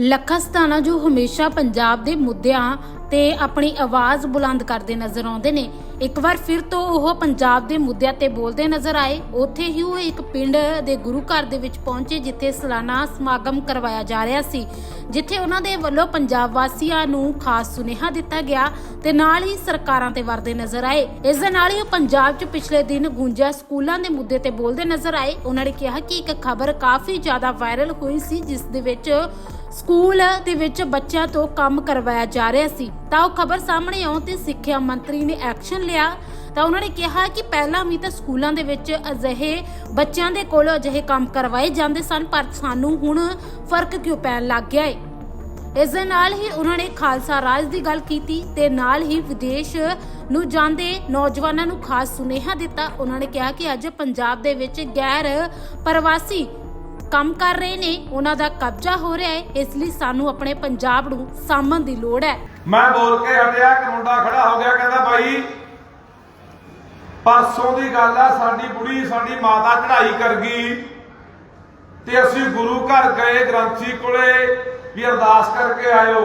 ਲੱਖਾਸਤਾਨਾ ਜੋ ਹਮੇਸ਼ਾ ਪੰਜਾਬ ਦੇ ਮੁੱਦਿਆਂ ਤੇ ਆਪਣੀ ਆਵਾਜ਼ ਬੁਲੰਦ ਕਰਦੇ ਨਜ਼ਰ ਆਉਂਦੇ ਨੇ। ਇੱਕ ਵਾਰ ਫਿਰ ਤੋਂ ਉਹ ਪੰਜਾਬ ਦੇ ਮੁੱਦਿਆਂ ਤੇ ਬੋਲਦੇ ਨਜ਼ਰ ਆਏ। ਉੱਥੇ ਹੀ ਉਹ ਇੱਕ ਪਿੰਡ ਦੇ ਗੁਰੂ ਘਰ ਦੇ ਵਿੱਚ ਪਹੁੰਚੇ, ਜਿੱਥੇ ਸਾਲਾਨਾ ਸਮਾਗਮ ਕਰਵਾਇਆ ਜਾ ਰਿਹਾ ਸੀ, ਜਿੱਥੇ ਉਹਨਾਂ ਦੇ ਵੱਲੋਂ ਪੰਜਾਬ ਵਾਸੀਆਂ ਨੂੰ ਖਾਸ ਸੁਨੇਹਾ ਦਿੱਤਾ ਗਿਆ ਤੇ ਨਾਲ ਹੀ ਸਰਕਾਰਾਂ ਤੇ ਵਰਦੇ ਨਜ਼ਰ ਆਏ। ਇਸ ਦੇ ਨਾਲ ਹੀ ਉਹ ਪੰਜਾਬ 'ਚ ਪਿਛਲੇ ਦਿਨ ਗੁੰਜਾ ਸਕੂਲਾਂ ਦੇ ਮੁੱਦੇ ਤੇ ਬੋਲਦੇ ਨਜ਼ਰ ਆਏ। ਉਹਨਾਂ ਨੇ ਕਿਹਾ ਕਿ ਇੱਕ ਖਬਰ ਕਾਫੀ ਜ਼ਿਆਦਾ ਵਾਇਰਲ ਹੋਈ ਸੀ, ਜਿਸ ਦੇ ਵਿੱਚ ਸਕੂਲ ਦੇ ਵਿੱਚ ਬੱਚਿਆਂ ਤੋਂ ਕੰਮ ਕਰਵਾਇਆ ਜਾ ਰਿਹਾ ਸੀ। ਤਾਂ ਉਹ ਖਬਰ ਸਾਹਮਣੇ ਆਉਣ ਤੇ ਸਿੱਖਿਆ ਮੰਤਰੀ ਨੇ ਐਕਸ਼ਨ ਲਿਆ। ਤਾਂ ਉਹਨਾਂ ਨੇ ਕਿਹਾ ਕਿ ਪਹਿਲਾਂ ਵੀ ਤਾਂ ਸਕੂਲਾਂ ਦੇ ਵਿੱਚ ਅਜਿਹੇ ਬੱਚਿਆਂ ਦੇ ਕੋਲ ਅਜਿਹੇ ਕੰਮ ਕਰਵਾਏ ਜਾਂਦੇ ਸਨ, ਪਰ ਸਾਨੂੰ ਹੁਣ ਫ਼ਰਕ ਕਿਉਂ ਪੈਣ ਲੱਗ ਗਿਆ ਏ? ਇਸ ਦੇ ਨਾਲ ਹੀ ਉਹਨਾਂ ਨੇ ਖਾਲਸਾ ਰਾਜ ਦੀ ਗੱਲ ਕੀਤੀ ਤੇ ਨਾਲ ਹੀ ਵਿਦੇਸ਼ ਨੂੰ ਜਾਂਦੇ ਨੌਜਵਾਨਾਂ ਨੂੰ ਖਾਸ ਸੁਨੇਹਾ ਦਿੱਤਾ। ਉਹਨਾਂ ਨੇ ਕਿਹਾ ਕਿ ਅੱਜ ਪੰਜਾਬ ਦੇ ਵਿੱਚ ਗੈਰ ਪ੍ਰਵਾਸੀ ਕੰਮ ਕਰ ਰਹੇ ਨੇ, ਉਹਨਾਂ ਦਾ ਕਬਜ਼ਾ ਹੋ ਰਿਹਾ ਹੈ, ਇਸ ਲਈ ਸਾਨੂੰ ਆਪਣੇ ਪੰਜਾਬ ਨੂੰ ਸਾਂਭਣ ਦੀ ਲੋੜ ਹੈ। ਮੈਂ ਬੋਲ ਕੇ ਹਟਿਆ ਕਿ ਮੁੰਡਾ ਖੜਾ ਹੋ ਗਿਆ, ਕਹਿੰਦਾ ਬਾਈ, ਪਰਸੋਂ ਦੀ ਗੱਲ ਆ, ਸਾਡੀ ਬੁੜੀ ਸਾਡੀ ਮਾਤਾ ਚੜ੍ਹਾਈ ਕਰ ਗਈ ਤੇ ਅਸੀਂ ਗੁਰੂ ਘਰ ਗਏ ਗ੍ਰੰਥੀ ਕੋਲੇ ਵੀ ਅਰਦਾਸ ਕਰਕੇ ਆਇਓ।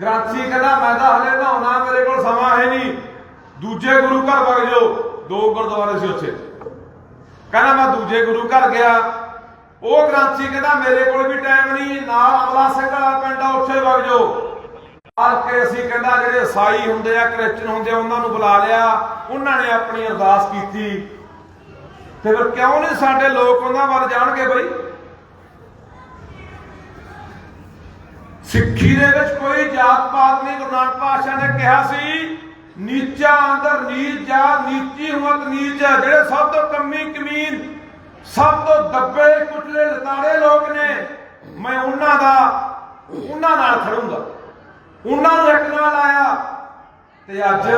ਗ੍ਰੰਥੀ ਕਹਿੰਦਾ, ਮੈਂ ਤਾਂ ਹਲੇ ਨਹਾਉਣਾ, ਮੇਰੇ ਕੋਲ ਸਮਾਂ ਹੈ ਨਹੀਂ। ਦੂਜੇ ਗੁਰੂ ਘਰ ਵਗ ਜਾਓ। ਦੋ ਗੁਰਦੁਆਰੇ ਸੀ ਉੱਥੇ। ਕਹਿੰਦਾ, ਮੈਂ ਦੂਜੇ ਗੁਰੂ ਘਰ ਗਿਆ ਉਹ ਗ੍ਰੰਥੀ ਕਹਿੰਦਾ, ਮੇਰੇ ਕੋਲ ਵੀ ਟਾਈਮ ਨਹੀਂ, ਨਾਲ ਅਮਲਾ ਸਿੰਘ ਵਾਲਾ ਪਿੰਡ ਆ, ਉੱਥੇ ਵਗ ਜਾਓ। ਆ ਕੇ ਅਸੀਂ ਕਹਿੰਦਾ, ਜਿਹੜੇ ਸਾਈ ਹੁੰਦੇ ਆ, ਕ੍ਰਿਸਚਨ ਹੁੰਦੇ ਆ, ਉਹਨਾਂ ਨੂੰ ਬੁਲਾ ਲਿਆ। ਉਹਨਾਂ ਨੇ ਆਪਣੀ ਅਰਦਾਸ ਕੀਤੀ। ਤੇ ਫਿਰ ਕਿਉਂ ਨਹੀਂ ਸਾਡੇ ਲੋਕ ਉਹਨਾਂ ਵੱਲ ਜਾਣਗੇ ਬਈ? ਸਿੱਖੀ ਦੇ ਵਿੱਚ ਕੋਈ ਜਾਤ ਪਾਤ ਨਹੀਂ, ਗੁਰੂ ਨਾਨਕ ਪਾਤਸ਼ਾਹ ਨੇ ਕਿਹਾ ਸੀ, ਨੀਚਾ ਅੰਦਰ ਨੀਚ ਜਾ, ਨੀਚੀ ਹੁਮਤ ਨੀਚ ਜਿਹੜੇ ਸਭ ਤੋਂ ਕੰਮੀ ਕਮੀਨ ਸਭ ਤੋਂ ਦੱਬੇ ਕੁਚਲੇ ਲਤਾੜੇ ਲੋਕ ਨੇ। ਮੈਂ ਉਹਨਾਂ ਦਾ, ਉਹਨਾਂ ਨਾਲ ਖੜੂੰਗਾ। ਉਹਨਾਂ ਨੂੰ ਇੱਕ ਨਾਲ ਆਇਆ। ਤੇ ਅੱਜ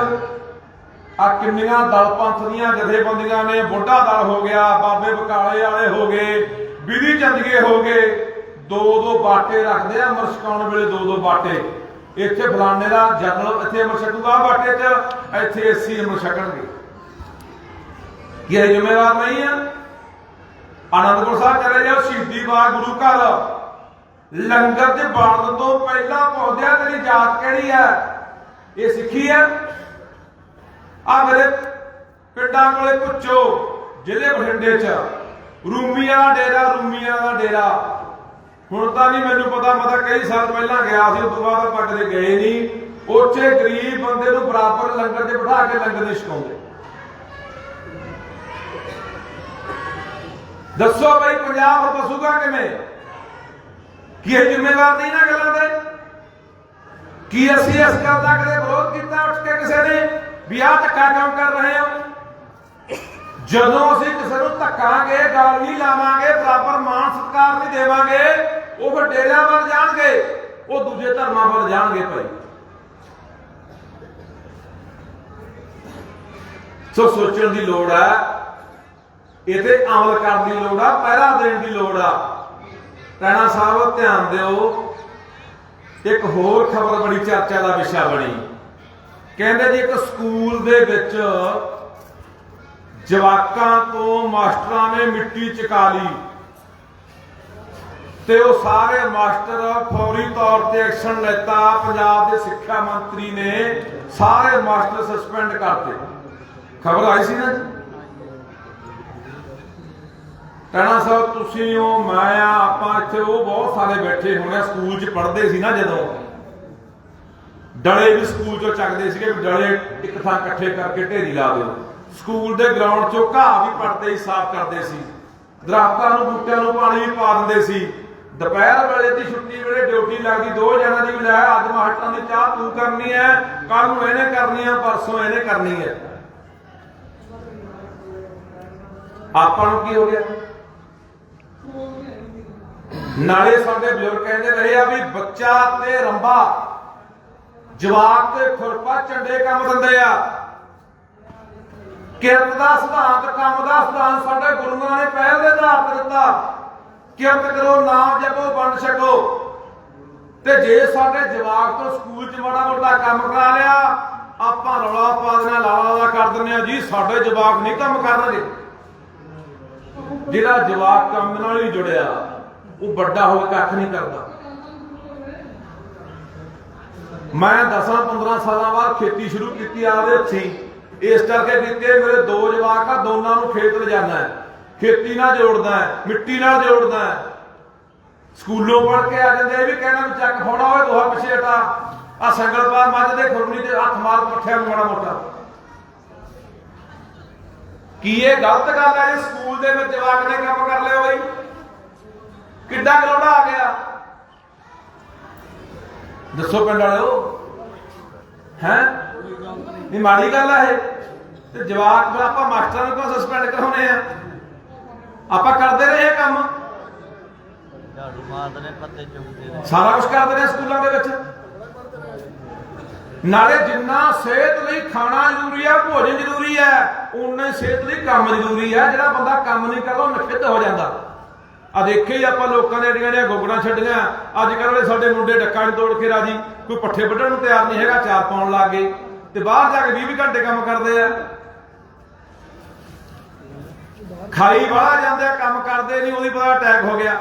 ਆ ਕਿੰਨੀਆਂ ਦਲ ਪੰਥ ਦੀਆਂ ਜਥੇਬੰਦੀਆਂ ਨੇ, ਬੁੱਢਾ ਦਲ ਹੋ ਗਿਆ, ਬਾਬੇ ਬਕਾਲੇ ਵਾਲੇ ਹੋ ਗਏ ਬਿਧੀ ਚੰਦਗੇ ਹੋ ਗਏ। ਦੋ ਦੋ ਬਾਟੇ ਰੱਖਦੇ ਆ ਅਮਰ ਛਕਾਉਣ ਵੇਲੇ, ਦੋ ਦੋ ਬਾਟੇ। ਇੱਥੇ ਫਲਾਣੇ ਦਾ ਜਨਰਲ ਇੱਥੇ ਅਮਰ ਛਕੂਗਾ ਬਾਟੇ 'ਚ, ਇੱਥੇ ਏਸੀ ਅਮਰ ਛਕਣਗੇ। ਕੀ ਇਹ ਜ਼ਿੰਮੇਵਾਰ ਨਹੀਂ ਆ। ਆਨੰਦਪੁਰ ਸਾਹਿਬ ਚਲੇ ਜਾਓ, ਸ਼ਹੀਦੀ ਬਾਗ ਗੁਰੂ ਘਰ। ਲੰਗਰ ਦੇ ਬਾਣ ਤੋਂ ਪਹਿਲਾਂ ਪੌਦਿਆਂ ਤੇਰੀ ਜਾਤ ਕਿਹੜੀ ਹੈ? ਇਹ ਸਿੱਖੀ ਹੈ? ਆ ਮੇਰੇ ਪਿੰਡਾਂ ਕੋਲੇ ਪੁੱਛੋ, ਜ਼ਿਲ੍ਹੇ ਬਠਿੰਡੇ ਚ। ਰੂਮੀਆਂ ਦਾ ਡੇਰਾ, ਰੂਮੀਆਂ ਦਾ ਡੇਰਾ। ਹੁਣ ਤਾਂ ਨਹੀਂ ਮੈਨੂੰ ਪਤਾ ਮਤਾ ਕਈ ਸਾਲ ਪਹਿਲਾਂ ਗਿਆ ਸੀ ਉਸ ਤੋਂ ਬਾਅਦ ਆਪਾਂ ਕਦੇ ਗਏ ਨਹੀਂ। ਉੱਥੇ ਗਰੀਬ ਬੰਦੇ ਨੂੰ ਬਰਾਬਰ ਲੰਗਰ 'ਚ ਬਿਠਾ ਕੇ ਲੰਗਰ ਦੇ ਛਕਾਉਂਦੇ। ਦੱਸੋ ਬਈ ਪੰਜਾਬ ਹੋਰ ਬਸੂਗਾ ਕਿਵੇਂ? ਕੀ ਇਹ ਜ਼ਿੰਮੇਵਾਰ ਨਹੀਂ ਨਾ ਗੱਲਾਂ ਦੇ ਕੀ ਅਸੀਂ ਇਸ ਗੱਲ ਦਾ ਕਦੇ ਵਿਰੋਧ ਕੀਤਾ ਉੱਠ ਕੇ ਕਿਸੇ ਨੇ? ਵੀ ਆਹ ਧੱਕਾ ਕਿਉਂ ਕਰ ਰਹੇ ਹੋ? ਜਦੋਂ ਅਸੀਂ ਕਿਸੇ ਨੂੰ ਧੱਕਾਂਗੇ, ਗਾਲ ਨਹੀਂ ਲਾਵਾਂਗੇ, ਬਰਾਬਰ ਮਾਣ ਸਤਿਕਾਰ ਨਹੀਂ ਦੇਵਾਂਗੇ, ਉਹ ਫਿਰ ਡੇਰਿਆਂ ਵੱਲ ਜਾਣਗੇ, ਉਹ ਦੂਜੇ ਧਰਮਾਂ ਵੱਲ ਜਾਣਗੇ ਭਾਈ। ਸੋ ਸੋਚਣ ਦੀ ਲੋੜ ਹੈ ਇਹਦੇ ਅਮਲ ਕਰਨ ਦੀ ਲੋੜ ਆ, ਪਹਿਰਾ ਦੇਣ ਦੀ ਲੋੜ ਆ। ਰਾਣਾ ਸਾਹਿਬ, ਧਿਆਨ ਦਿਓ। ਇੱਕ ਹੋਰ ਖਬਰ ਬੜੀ ਚਰਚਾ ਦਾ ਵਿਸ਼ਾ ਬਣੀ। ਕਹਿੰਦੇ ਜੀ, ਇੱਕ ਸਕੂਲ ਦੇ ਵਿੱਚ ਜਵਾਕਾਂ ਤੋਂ ਮਾਸਟਰਾਂ ਨੇ ਮਿੱਟੀ ਚਕਾ ਲਈ। ਤੇ ਉਹ ਸਾਰੇ ਮਾਸਟਰ ਫੌਰੀ ਤੌਰ ਤੇ ਐਕਸ਼ਨ ਲੈਤਾ। ਪੰਜਾਬ ਦੇ ਸਿੱਖਿਆ ਮੰਤਰੀ ਨੇ ਸਾਰੇ ਮਾਸਟਰ ਸਸਪੈਂਡ ਕਰਤੇ। ਖਬਰ ਆਈ ਸੀ ਨਾ ਜੀ? ਟਾਣਾ ਸਾਹਿਬ ਤੁਸੀਂ ਉਹ ਮੈਂ ਆ, ਆਪਾਂ ਇੱਥੇ ਉਹ ਬਹੁਤ ਸਾਰੇ ਬੈਠੇ ਹੋਣੇ, ਸਕੂਲ 'ਚ ਪੜ੍ਹਦੇ ਸੀ ਨਾ ਜਦੋਂ। ਡਲੇ ਵੀ ਸਕੂਲ 'ਚੋਂ ਚੱਕਦੇ ਸੀਗੇ ਵੀ ਡਲੇ ਇੱਕ ਥਾਂ ਇਕੱਠੇ ਕਰਕੇ ਢੇਰੀ ਲਾ ਦਿਓ। ਸਕੂਲ ਦੇ ਗਰਾਊਂਡ 'ਚੋਂ ਘਾਹ ਵੀ ਪੜਦੇ ਹੀ ਸਾਫ਼ ਕਰਦੇ ਸੀ। ਦਰਖਤਾਂ ਨੂੰ, ਬੂਟਿਆਂ ਨੂੰ ਪਾਣੀ ਵੀ ਪਾ ਦਿੰਦੇ ਸੀ। ਦੁਪਹਿਰ ਵੇਲੇ ਦੀ ਛੁੱਟੀ ਵੇਲੇ ਡਿਊਟੀ ਲੱਗਦੀ, ਦੋ ਜਣਾਂ ਦੀ ਵੀ ਲੈ, ਅੱਜ ਮਾਸਟਰਾਂ ਦੀ ਚਾਹ ਤੂੰ ਕਰਨੀ ਹੈ ਕੱਲ ਨੂੰ ਇਹਨੇ ਕਰਨੀ ਹੈ, ਪਰਸੋਂ ਇਹਨੇ ਕਰਨੀ ਹੈ। ਆਪਾਂ ਨੂੰ ਕੀ ਹੋ ਗਿਆ? ਨਾਲੇ ਸਾਡੇ ਬਜ਼ੁਰਗ ਕਹਿੰਦੇ ਰਹੇ ਆ ਵੀ ਬੱਚਾ ਤੇ ਰੰਬਾ, ਜਵਾਕ ਤੇ ਖੁਰਪਾ ਝੰਡੇ ਕੰਮ ਦਿੰਦੇ ਆ। ਕਿਰਤ ਦਾ ਸਿਧਾਂਤ, ਕੰਮ ਦਾ ਸਿਧਾਂਤ ਸਾਡੇ ਗੁਰੂਆਂ ਨੇ ਪਹਿਲ ਦੇ ਆਧਾਰ ਤੇ ਦਿੱਤਾ। ਕਿਰਤ ਕਰੋ, ਨਾਮ ਜਪੋ, ਵੰਡ ਛਕੋ। ਤੇ ਜੇ ਸਾਡੇ ਜਵਾਕ ਤੋਂ ਸਕੂਲ 'ਚ ਮਾੜਾ ਮੋਟਾ ਕੰਮ ਕਰਾ ਲਿਆ, ਆਪਾਂ ਰੌਲਾ ਪਾ ਦੇਣਾ ਲਾਲਾ ਦਾ ਕਰ ਦਿੰਦੇ ਆ। ਜੀ, ਸਾਡੇ ਜਵਾਕ ਨਹੀਂ ਕੰਮ ਕਰਨਗੇ। ਜਿਹੜਾ ਜਵਾਕ ਕੰਮ ਨਾਲ ਹੀ ਜੁੜਿਆ, ਉਹ ਵੱਡਾ ਹੋ ਕੇ ਕੱਖ ਨਹੀਂ ਕਰਦਾ। ਮੈਂ 10 15 ਸਾਲਾਂ ਬਾਅਦ ਖੇਤੀ ਸ਼ੁਰੂ ਕੀਤੀ ਆਪਦੇ ਹੱਥੀਂ। ਇਸ ਕਰਕੇ ਕੀਤੀ ਮੇਰੇ ਦੋ ਜਵਾਕ ਆ, ਦੋਨਾਂ ਨੂੰ ਖੇਤ ਲਿਜਾਣਾ ਹੈ। ਖੇਤੀ ਨਾਲ ਜੋੜਦਾ ਹੈ, ਮਿੱਟੀ ਨਾਲ ਜੋੜਦਾ ਹੈ। ਸਕੂਲੋਂ ਪੜ੍ਹ ਕੇ ਆ ਜਾਂਦੇ, ਇਹ ਵੀ ਕਹਿਣਾ ਵੀ ਚੱਕ ਫੋੜਾ ਹੋਏ, ਦੋਹਾ ਪਿੱਛੇ ਹਟਾ। ਆ ਸੰਗਲ ਪਾਰ ਮੱਝ ਦੇ ਖੁਰਨੀ ਤੇ ਹੱਥ ਮਾਰ ਪੱਠਿਆਂ ਨੂੰ ਮਾੜਾ ਮੋਟਾ। ਕੀ ਇਹ ਗਲਤ ਗੱਲ ਹੈ ਜੇ ਸਕੂਲ ਦੇ ਵਿੱਚ ਜਵਾਕ ਨੇ ਕੰਮ ਕਰ ਲਿਆ ਬਈ? ਕਿੱਡਾ ਗਲੋੜਾ ਆ ਗਿਆ? ਦੱਸੋ ਪਿੰਡ ਵਾਲਿਓ। ਹੈ? ਇਹ ਮਾੜੀ ਗੱਲ ਆ ਇਹ। ਤੇ ਜਵਾਕ ਫਿਰ ਆਪਾਂ ਮਾਸਟਰਾਂ ਨੂੰ ਕਿਉਂ ਸਸਪੈਂਡ ਕਰਾਉਨੇ ਆ? ਆਪਾਂ ਕਰਦੇ ਰਹੇ ਇਹ ਕੰਮ। ਝਾੜੂ ਮਾਰਦੇ ਨੇ ਪੱਤੇ ਚੁਗਦੇ ਨੇ। ਸਾਰਾ ਕੁਝ ਕਰਦੇ ਨੇ ਸਕੂਲਾਂ ਦੇ ਵਿੱਚ। ਨਾਲੇ ਜਿੰਨਾ ਸਿਹਤ ਲਈ ਖਾਣਾ ਜ਼ਰੂਰੀ ਹੈ ਭੋਜਨ ਜ਼ਰੂਰੀ ਹੈ ਉਨਾ ਹੀ ਸਿਹਤ ਲਈ ਕੰਮ ਜ਼ਰੂਰੀ ਹੈ ਜਿਹੜਾ ਬੰਦਾ ਕੰਮ ਨਹੀਂ ਕਰਦਾ, ਉਹ ਨਖਿੱਧ ਹੋ ਜਾਂਦਾ। ਆ ਦੇਖੇ ਹੀ ਆਪਾਂ ਲੋਕਾਂ ਦੇ ਏਡੀਆਂ ਦੀਆਂ ਗੋਗੜਾਂ ਛੱਡੀਆਂ। ਅੱਜ ਕੱਲ੍ਹ ਵਾਲੇ ਸਾਡੇ ਮੁੰਡੇ ਡੱਕਾ ਨਹੀਂ ਤੋੜ ਕੇ ਰਾਜੀ। ਕੋਈ ਪੱਠੇ ਵੱਢਣ ਨੂੰ ਤਿਆਰ ਨਹੀਂ ਹੈਗਾ, ਚਾਰ ਪਾਉਣ ਲੱਗ ਗਏ। ਤੇ ਬਾਹਰ ਜਾ ਕੇ 20 20 ਘੰਟੇ ਕੰਮ ਕਰਦੇ ਆ। ਖਾਈ ਬਾਹਰ ਜਾਂਦੇ, ਕੰਮ ਕਰਦੇ ਨਹੀਂ, ਉਹਦੀ ਪਤਾ ਅਟੈਕ ਹੋ ਗਿਆ।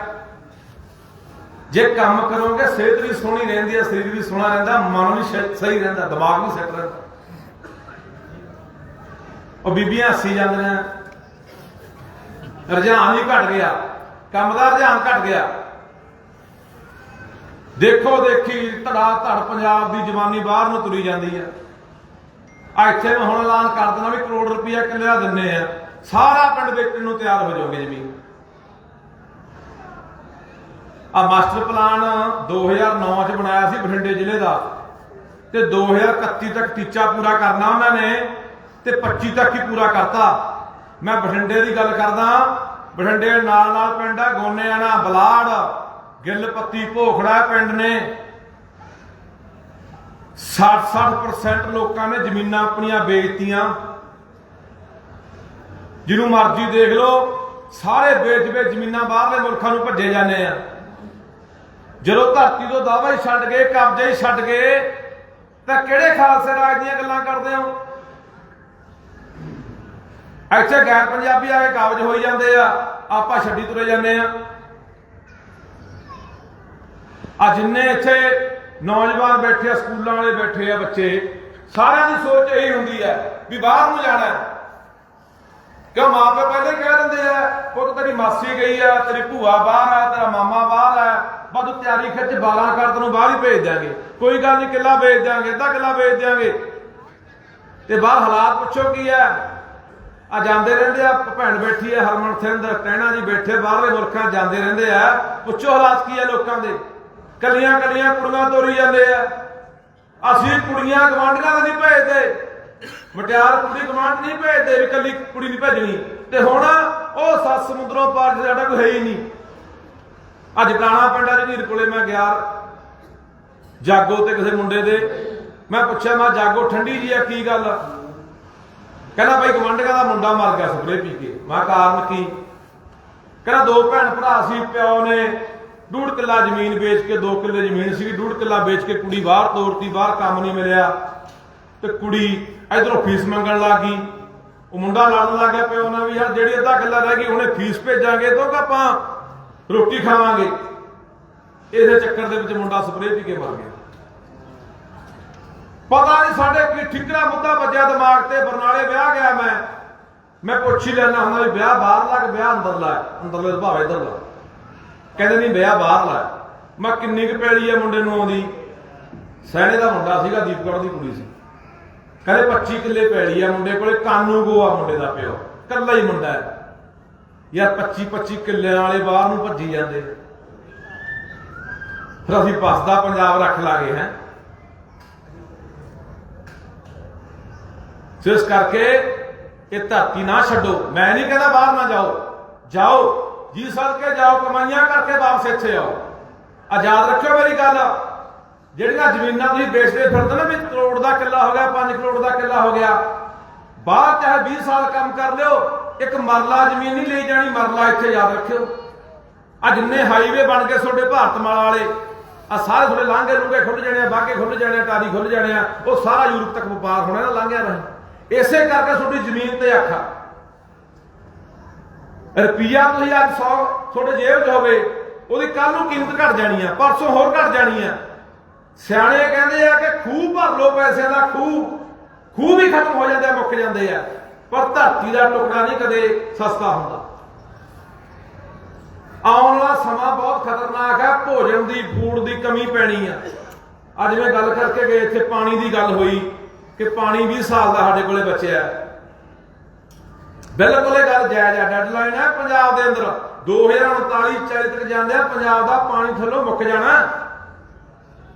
ਜੇ ਕੰਮ ਕਰੋਗੇ, ਸਿਹਤ ਵੀ ਸੋਹਣੀ ਰਹਿੰਦੀ ਹੈ, ਸਰੀਰ ਵੀ ਸੋਹਣਾ ਰਹਿੰਦਾ, ਮਨ ਵੀ ਸਹੀ ਰਹਿੰਦਾ, ਦਿਮਾਗ ਵੀ ਸੈੱਟ ਰਹਿੰਦਾ। ਉਹ ਬੀਬੀਆਂ ਹੱਸੀ ਜਾਂਦੀਆਂ। ਰੁਝਾਨ ਵੀ ਘਟ ਗਿਆ। ਕੰਮ ਦਾ ਰੁਝਾਨ ਘਟ ਗਿਆ। ਦੇਖੋ ਦੇਖੀ, ਧੜਾ ਧੜ ਪੰਜਾਬ ਦੀ ਜਵਾਨੀ ਬਾਹਰ ਨੂੰ ਤੁਰੀ ਜਾਂਦੀ ਹੈ। ਆ ਇੱਥੇ ਮੈਂ ਹੁਣ ਐਲਾਨ ਕਰ ਦਿੰਦਾ ਵੀ ਕਰੋੜ ਰੁਪਇਆ ਕਿੱਲੇ ਦਾ ਦਿੰਨੇ ਆ। ਸਾਰਾ ਪਿੰਡ ਵੇਚਣ ਨੂੰ ਤਿਆਰ ਹੋ ਜਾਓਗੇ ਜ਼ਮੀਨ। ਆ ਮਾਸਟਰ ਪਲਾਨ 2009 ਚ ਬਣਾਇਆ ਸੀ ਬਠਿੰਡੇ ਜ਼ਿਲ੍ਹੇ ਦਾ। ਤੇ 2031 ਤੱਕ ਟੀਚਾ ਪੂਰਾ ਕਰਨਾ ਉਹਨਾਂ ਨੇ ਤੇ 25 ਤੱਕ ਹੀ ਪੂਰਾ ਕਰਤਾ। ਮੈਂ ਬਠਿੰਡੇ ਦੀ ਗੱਲ ਕਰਦਾ, ਬਠਿੰਡੇ ਨਾਲ ਨਾਲ ਪਿੰਡ ਹੈ ਗੋਨੇਆਣਾ ਬਲਾੜ, ਗਿੱਲਪੱਤੀ, ਭੋਖੜਾ ਪਿੰਡ ਨੇ। 60-60% ਲੋਕਾਂ ਨੇ ਜ਼ਮੀਨਾਂ ਆਪਣੀਆਂ ਵੇਚਤੀਆਂ। ਜਿਹਨੂੰ ਮਰਜ਼ੀ ਦੇਖ ਲਓ, ਸਾਰੇ ਵੇਚ ਵੇਚ ਜ਼ਮੀਨਾਂ ਬਾਹਰਲੇ ਮੁਲਕਾਂ ਨੂੰ ਭੱਜੇ ਜਾਂਦੇ ਆ। ਜਦੋਂ ਧਰਤੀ ਤੋਂ ਦਾਵਾ ਹੀ ਛੱਡ ਗਏ, ਕਬਜ਼ੇ ਹੀ ਛੱਡ ਗਏ, ਤਾਂ ਕਿਹੜੇ ਖਾਲਸੇ ਰਾਜ ਦੀਆਂ ਗੱਲਾਂ ਕਰਦੇ ਹੋ? ਇੱਥੇ ਗੈਰ ਪੰਜਾਬੀ ਆ ਕੇ ਕਾਬਜ ਹੋਈ ਜਾਂਦੇ ਆ, ਆਪਾਂ ਛੱਡੀ ਤੁਰੇ ਜਾਂਦੇ ਆ। ਆ ਜਿੰਨੇ ਇੱਥੇ ਨੌਜਵਾਨ ਬੈਠੇ ਆ, ਸਕੂਲਾਂ ਵਾਲੇ ਬੈਠੇ ਆ ਬੱਚੇ, ਸਾਰਿਆਂ ਦੀ ਸੋਚ ਇਹੀ ਹੁੰਦੀ ਹੈ ਵੀ ਬਾਹਰ ਨੂੰ ਜਾਣਾ ਹੈ। ਕਿਉਂ ਮਾਪੇ ਪਹਿਲੇ ਕਹਿ ਦਿੰਦੇ ਆ, ਪੁੱਤ ਤੇਰੀ ਮਾਸੀ ਗਈ ਆ, ਤੇਰੀ ਭੂਆ ਬਾਹਰ ਆ, ਤੇਰਾ ਮਾਮਾ ਬਾਹਰ ਆ ਬਸ ਤੂੰ ਤਿਆਰੀ ਖਿੱਚ 12 ਕਰ ਤੈਨੂੰ ਬਾਹਰ ਹੀ ਭੇਜ ਦਿਆਂਗੇ। ਕੋਈ ਗੱਲ ਨਹੀਂ, ਕਿੱਲਾ ਵੇਚ ਦਿਆਂਗੇ, ਅੱਧਾ ਕਿੱਲਾ ਵੇਚ ਦਿਆਂਗੇ। ਤੇ ਬਾਹਰ ਹਾਲਾਤ ਪੁੱਛੋ ਕੀ ਹੈ। ਆ ਜਾਂਦੇ ਰਹਿੰਦੇ ਆ ਭੈਣ ਬੈਠੀ ਹੈ, ਹਰਮਨ ਸਿੰਘ ਕਹਿਣਾ ਜੀ ਬੈਠੇ, ਬਾਹਰਲੇ ਮੁਲਕਾਂ ਜਾਂਦੇ ਰਹਿੰਦੇ ਆ। ਪੁੱਛੋ ਹਾਲਾਤ ਕੀ ਆ ਲੋਕਾਂ ਦੇ। ਕੱਲੀਆਂ ਕੱਲੀਆਂ ਕੁੜੀਆਂ ਤੋਰੀ ਜਾਂਦੇ ਆ। ਅਸੀਂ ਕੁੜੀਆਂ ਗਵਾਂਢੀਆਂ ਦਾ ਨਹੀਂ ਭੇਜਦੇ। ਮਟਿਆਰ ਕੁੜੀ ਗਵਾਂਢ ਨਹੀਂ ਭੇਜਦੇ ਵੀ ਕੱਲੀ ਕੁੜੀ ਨਹੀਂ ਭੇਜਣੀ। ਤੇ ਹੁਣ ਉਹ ਸੱਤ ਸਮੁੰਦਰੋਂ ਪਾਰ ਸਾਡਾ ਕੋਈ ਹੈ ਹੀ ਨਹੀਂ। ਅੱਜ ਟਾਣਾ ਪਿੰਡਾਂ ਚ ਵੀਰ ਕੋਲੇ ਮੈਂ ਗਿਆ ਜਾਗੋ ਤੇ ਕਿਸੇ ਮੁੰਡੇ ਦੇ। ਮੈਂ ਪੁੱਛਿਆ, ਮੈਂ ਜਾਗੋ, ਠੰਡੀ ਜੀ ਆ, ਕੀ ਗੱਲ? ਕਹਿੰਦਾ ਭਾਈ ਗਵਾਂਢੀਆਂ ਦਾ ਮੁੰਡਾ ਮਰ ਗਿਆ ਸਪਰੇ ਪੀ ਕੇ। ਮੈਂ ਕਾਰਨ ਕੀ? ਕਹਿੰਦਾ, ਦੋ ਭੈਣ ਭਰਾ ਸੀ, ਪਿਓ ਨੇ ਡੂੜ ਕਿੱਲਾ ਜ਼ਮੀਨ ਵੇਚ ਕੇ 2 ਕਿੱਲੇ ਜ਼ਮੀਨ ਸੀ ਡੂੜ ਕਿੱਲਾ ਵੇਚ ਕੇ ਕੁੜੀ ਬਾਹਰ ਤੋਰਤੀ, ਬਾਹਰ ਕੰਮ ਨਹੀਂ ਮਿਲਿਆ। ਤੇ ਕੁੜੀ ਇਧਰੋਂ ਫੀਸ ਮੰਗਣ ਲੱਗ ਗਈ। ਉਹ ਮੁੰਡਾ ਲੜਨ ਲੱਗ ਗਿਆ ਪਿਓ ਨਾਲ ਵੀ, ਯਾਰ, ਜਿਹੜੀ ਅੱਧਾ ਕਿੱਲਾ ਰਹਿ ਗਈ, ਉਹਨੇ ਫੀਸ ਭੇਜਾਂਗੇ, ਤੋਂ ਆਪਾਂ ਰੋਟੀ ਖਾਵਾਂਗੇ। ਇਸੇ ਚੱਕਰ ਦੇ ਵਿੱਚ ਮੁੰਡਾ ਸਪਰੇਅ ਪੀ ਕੇ ਮਰ ਗਿਆ। ਪਤਾ ਨਹੀਂ ਸਾਡੇ ਕੀ ਠਿਕਰਾ ਮੁੱਦਾ ਵੱਜਿਆ ਦਿਮਾਗ ਤੇ, ਬਰਨਾਲੇ ਵਿਆਹ ਗਿਆ ਮੈਂ। ਮੈਂ ਪੁੱਛ ਹੀ ਲੈਣਾ ਹੁੰਦਾ ਵੀ ਵਿਆਹ ਬਾਹਰ ਲੱਗ ਵਿਆਹ ਅੰਦਰ ਲਾ? ਅੰਦਰਲੇ ਭਾਵੇਂ ਇੱਧਰ ਲਾ। ਕਹਿੰਦੇ ਨਹੀਂ ਵਿਆਹ ਬਾਹਰ ਲਾ। ਮੈਂ ਕਿੰਨੀ ਕੁ ਪੈਲੀ ਆ ਮੁੰਡੇ ਨੂੰ ਆਉਂਦੀ। ਸਹਿਣੇ ਦਾ ਮੁੰਡਾ ਸੀਗਾ, ਦੀਪਗੜ੍ਹ ਦੀ ਕੁੜੀ ਸੀ। ਕਹਿੰਦੇ 25 ਕਿੱਲੇ ਪੈਲੀ ਆ ਮੁੰਡੇ ਕੋਲੇ, ਕਾਨੂ ਗੋਆ ਮੁੰਡੇ ਦਾ ਪਿਓ। ਕੱਲਾ ਹੀ ਮੁੰਡਾ ਹੈ। ਯਾਰ 25 25 ਕਿੱਲਿਆਂ ਵਾਲੇ ਬਾਹਰ ਨੂੰ ਭੱਜੀ ਜਾਂਦੇ। ਫਿਰ ਅਸੀਂ ਪਸਦਾ ਪੰਜਾਬ ਰੱਖ ਲਾਗੇ, ਹੈ। ਇਸ ਕਰਕੇ ਇਹ ਧਰਤੀ ਨਾ ਛੱਡੋ। ਮੈਂ ਨਹੀਂ ਕਹਿੰਦਾ ਬਾਹਰ ਨਾ ਜਾਓ। ਜਾਓ। ਜੀ ਸਦਕੇ ਜਾਓ, ਕਮਾਈਆਂ ਕਰਕੇ ਵਾਪਸ ਇੱਥੇ ਆਓ। ਆਜ਼ਾਦ ਰੱਖਿਓ ਮੇਰੀ ਗੱਲ। ਜਿਹੜੀਆਂ ਜ਼ਮੀਨਾਂ ਤੁਸੀਂ ਵੇਚਦੇ ਫਿਰਦੇ ਨਾ, ਵੀ ਕਰੋੜ ਦਾ ਕਿੱਲਾ ਹੋ ਗਿਆ 5 ਕਰੋੜ ਦਾ ਕਿੱਲਾ ਹੋ ਗਿਆ। ਬਾਹਰ ਚਾਹੇ 20 ਸਾਲ ਕੰਮ ਕਰ ਲਿਓ। ਇੱਕ ਮਰਲਾ ਜ਼ਮੀਨ ਨਹੀਂ ਲਈ ਜਾਣੀ, ਮਰਲਾ ਇੱਥੇ ਯਾਦ ਰੱਖਿਓ। ਆ ਜਿੰਨੇ ਹਾਈਵੇ ਬਣ ਗਏ ਤੁਹਾਡੇ ਭਾਰਤ ਮਾਲਾ ਵਾਲੇ ਆ ਸਾਰੇ ਤੁਹਾਡੇ ਲਾਂਘੇ ਲੂਗੇ ਖੁੱਲ ਜਾਣੇ ਆ ਬਾਗੇ ਖੁੱਲ ਜਾਣੇ ਆ, ਟਾਰੀ ਖੁੱਲ ਜਾਣੇ ਆ, ਉਹ ਸਾਰਾ ਯੂਰਪ ਤੱਕ ਵਪਾਰ ਹੋਣਾ ਨਾ ਲਾਂਘਿਆ ਰਹੇ। ਇਸੇ ਕਰਕੇ ਤੁਹਾਡੀ ਜ਼ਮੀਨ ਤੇ ਆਖਾ ਰੁਪਈਆ ਤੁਸੀਂ ਅੱਜ 100 ਤੁਹਾਡੇ ਜੇਬ 'ਚ ਹੋਵੇ, ਉਹਦੀ ਕੱਲ ਨੂੰ ਕੀਮਤ ਘਟ ਜਾਣੀ ਆ, ਪਰਸੋਂ ਹੋਰ ਘਟ ਜਾਣੀ ਆ। ਸਿਆਣੇ ਕਹਿੰਦੇ ਆ ਕਿ ਖੂਹ ਭਰ ਲੋ ਪੈਸਿਆਂ ਦਾ, ਖੂਹ ਖੂਹ ਵੀ ਖਤਮ ਹੋ ਜਾਂਦੇ ਆ, ਮੁੱਕ ਜਾਂਦੇ ਆ। ਪਰ ਧਰਤੀ ਦਾ ਟੁਕੜਾ ਨਹੀਂ ਕਦੇ ਸਸਤਾ ਹੁੰਦਾ। ਆਉਣ ਵਾਲਾ ਸਮਾਂ ਬਹੁਤ ਖਤਰਨਾਕ ਹੈ, ਭੋਜਨ ਦੀ, ਫੂਡ ਦੀ ਕਮੀ ਪੈਣੀ ਆ। ਅੱਜ ਮੈਂ ਗੱਲ ਕਰਕੇ ਗਏ, ਇੱਥੇ ਪਾਣੀ ਦੀ ਗੱਲ ਹੋਈ ਕਿ ਪਾਣੀ 20 ਸਾਲ ਦਾ ਸਾਡੇ ਕੋਲੇ ਬਚਿਆ। ਬਿਲਕੁਲ ਇਹ ਗੱਲ ਜਾਇਜ਼ ਹੈ ਡੈਡਲਾਈਨ ਹੈ ਪੰਜਾਬ ਦੇ ਅੰਦਰ। 2039 40 ਤੱਕ ਜਾਂਦੇ ਆ, ਪੰਜਾਬ ਦਾ ਪਾਣੀ ਥੱਲੋਂ ਮੁੱਕ ਜਾਣਾ।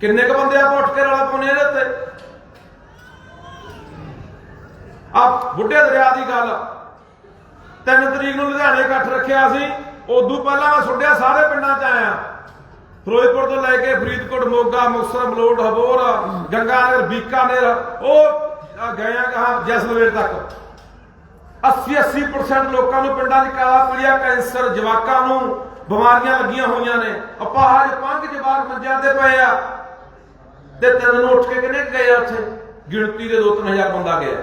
ਕਿੰਨੇ ਕ ਬੰਦੇ ਆਪਾਂ ਉੱਠ ਕੇ ਰੌਲਾ ਪਾਉਣੇ ਇਹਦੇ ਉੱਤੇ? ਆ ਬੁੱਢੇ ਦਰਿਆ ਦੀ ਗੱਲ। ਤਿੰਨ ਤਰੀਕ ਨੂੰ ਲੁਧਿਆਣੇ ਇਕੱਠ ਰੱਖਿਆ ਸੀ। ਉਦੋਂ ਪਹਿਲਾਂ ਮੈਂ ਸੁੱਡਿਆ ਸਾਰੇ ਪਿੰਡਾਂ 'ਚ ਆਇਆ। ਫਿਰੋਜ਼ਪੁਰ ਤੋਂ ਲੈ ਕੇ ਫਰੀਦਕੋਟ, ਮੋਗਾ ਮੁਕਸਰ ਮਲੋਟ ਹਬੋਰ, ਗੰਗਾਨਗਰ, ਬੀਕਾਨੇਰ, ਉਹ ਗਏ ਆ ਕਹਾ ਜੈਸਲਮੇਰ ਤੱਕ। 80 80% ਲੋਕਾਂ ਨੂੰ ਪਿੰਡਾਂ 'ਚ ਕਾਲਾ ਪੀਲੀਆ, ਕੈਂਸਰ, ਜਵਾਕਾਂ ਨੂੰ ਬਿਮਾਰੀਆਂ ਲੱਗੀਆਂ ਹੋਈਆਂ ਨੇ। ਅਪਾਹਜ ਪੰਜ ਜਵਾਕ ਮੰਜਿਆਂ ਤੇ ਪਏ ਆ, ਤੇ ਤਿੰਨ ਨੂੰ ਉੱਠ ਕੇ ਕਿੰਨੇ ਗਏ ਆ ਉੱਥੇ? ਗਿਣਤੀ ਦੇ 2-3000 ਬੰਦਾ ਗਿਆ।